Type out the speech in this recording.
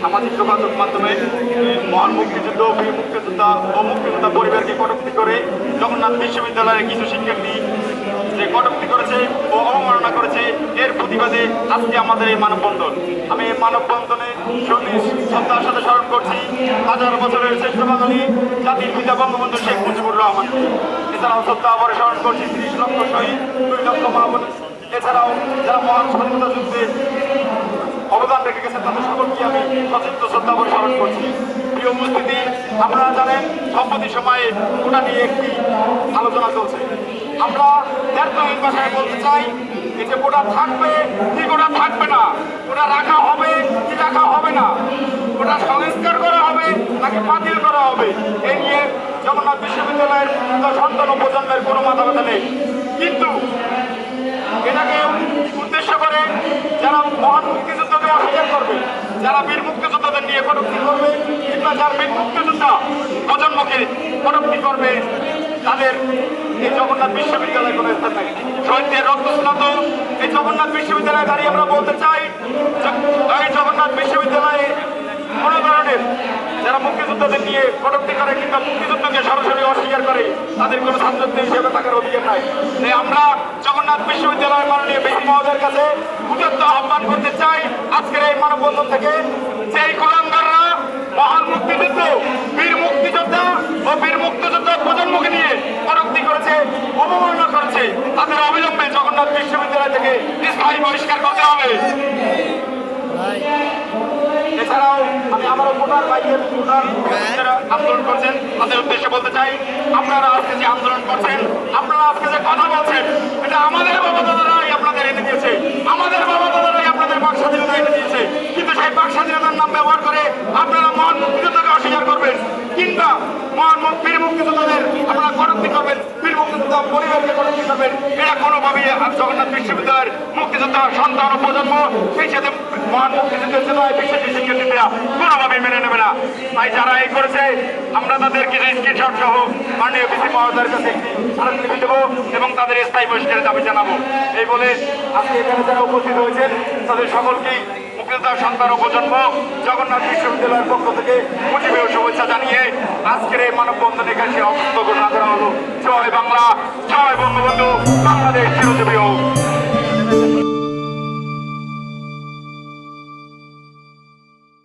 সামাজিক যোগাযোগ মাধ্যমে মহান মুক্তিযুদ্ধ, বীর মুক্তিযোদ্ধা ও মুক্তিযোদ্ধা পরিবারকে কটূক্তি করে জগন্নাথ বিশ্ববিদ্যালয়ের কিছু শিক্ষার্থী যে কটূক্তি করেছে ও অবমাননা করেছে, এর প্রতিবাদে আজকে আমাদের এই মানববন্ধন। আমি এই মানববন্ধনে শ্রদ্ধার সাথে স্মরণ করছি। হাজার বছরের শ্রেষ্ঠ বাঙালি, জাতির পিতা বঙ্গবন্ধু শেখ মুজিবুর রহমান। এছাড়াও শ্রদ্ধা আবার স্মরণ করছি তিরিশ লক্ষ শহীদ, দুই লক্ষ মাহবুব এছাড়াও যারা মহান স্বাধীনতা যুদ্ধে অবদান রেখে গেছেন, তাদের সকলকে আমি সচিত্র শ্রদ্ধা স্মরণ করছি। প্রিয় উপস্থিতি, আপনারা জানেন, সম্প্রতি সময়ে ওটা নিয়ে একটি আলোচনা চলছে। আমরা ব্যর্থহীন ভাষায় বলতে চাই যে ওটা থাকবে, কি ওটা থাকবে না? ওটা রাখা হবে, কি রাখা হবে না? ওটা সংস্কার করা হবে, নাকি বাতিল করা হবে? এই নিয়ে জগন্নাথ বিশ্ববিদ্যালয়ের সন্তান প্রজন্মের কোনো মাথা ব্যথা নেই। কিন্তু এটাকে উদ্দেশ্য করে যারা মহান মুক্তিযুদ্ধকে অস্বীকার করবে। যারা বীর মুক্তিযোদ্ধাদের নিয়ে কটূক্তি করবে, কিংবা যার বীর মুক্তিযোদ্ধা প্রজন্মকে করবে, তাদের এই জগন্নাথ বিশ্ববিদ্যালয় এই জগন্নাথ বিশ্ববিদ্যালয়ে দাঁড়িয়ে আমরা বলতে চাই এই জগন্নাথ বিশ্ববিদ্যালয়ে কোনো ধরনের যারা মুক্তিযোদ্ধাদের নিয়ে করে কিংবা মুক্তিযুদ্ধকে সরাসরি অস্বীকার করে, তাদের কোনো ছাত্রত্ব হিসেবে থাকার অধিকার নাই। আমরা জগন্নাথ বিশ্ববিদ্যালয়ের মাননীয় বেশি মহোদয়ের কাছে উদ্যত্ত আহ্বান করতে চাই এই থেকে যেই কুলাঙ্গাররা মহান মুক্তিযুদ্ধ, বীর মুক্তিযোদ্ধা ও বীর মুক্তিযোদ্ধা প্রজন্মকে নিয়ে কটূক্তি করেছে, অবমাননা করেছে। তাদের অবিলম্বে জগন্নাথ বিশ্ববিদ্যালয় থেকে স্থায়ী বহিষ্কার করতে হবে। এছাড়াও আমি আমার ভোটার বাইকের ভোটার আন্দোলন করছেন। তাদের উদ্দেশ্যে বলতে চাই, আপনারা আজকে যে আন্দোলন করছেন, আপনারা আজকে যে কথা বলছেন নাম ব্যবহার করে আপনারা মহান মুক্তিযোদ্ধাকে অস্বীকার করবেন, কিংবা মহান বীর মুক্তিযোদ্ধাদের আপনারা কটূক্তি করবেন, বীর মুক্তিযোদ্ধা পরিবারকে কটূক্তি করবেন। এটা কোনোভাবেই জগন্নাথ বিশ্ববিদ্যালয়ের মুক্তিযোদ্ধা সন্তান ও প্রজন্ম, সেই সাথে মহান মুক্তিযুদ্ধের চেতনায় বিশ্বাসী শিক্ষার্থীরা কোনোভাবেই মেনে নেবে না। তাই যারা এই করেছে, আমরা তাদের কিছু স্ক্রিনশট সহ মাননীয় বিসি মহোদয়ের কাছে স্মারকলিপি দেবো এবং তাদের স্থায়ী বহিষ্কারের দাবি জানাব। এই বলে আজকে এখানে যারা উপস্থিত হয়েছেন, তাদের সকলকেই মুক্তিযোদ্ধা সন্তান ও প্রজন্ম জগন্নাথ বিশ্ববিদ্যালয়ের পক্ষ থেকে মুজিবীয় শুভেচ্ছা জানিয়ে আজকের এই মানববন্ধনে কাছে অবস্থ ঘোষণা করা হলো। জয় বাংলা, জয় বঙ্গবন্ধু, বাংলাদেশ চিরজীবী হোক।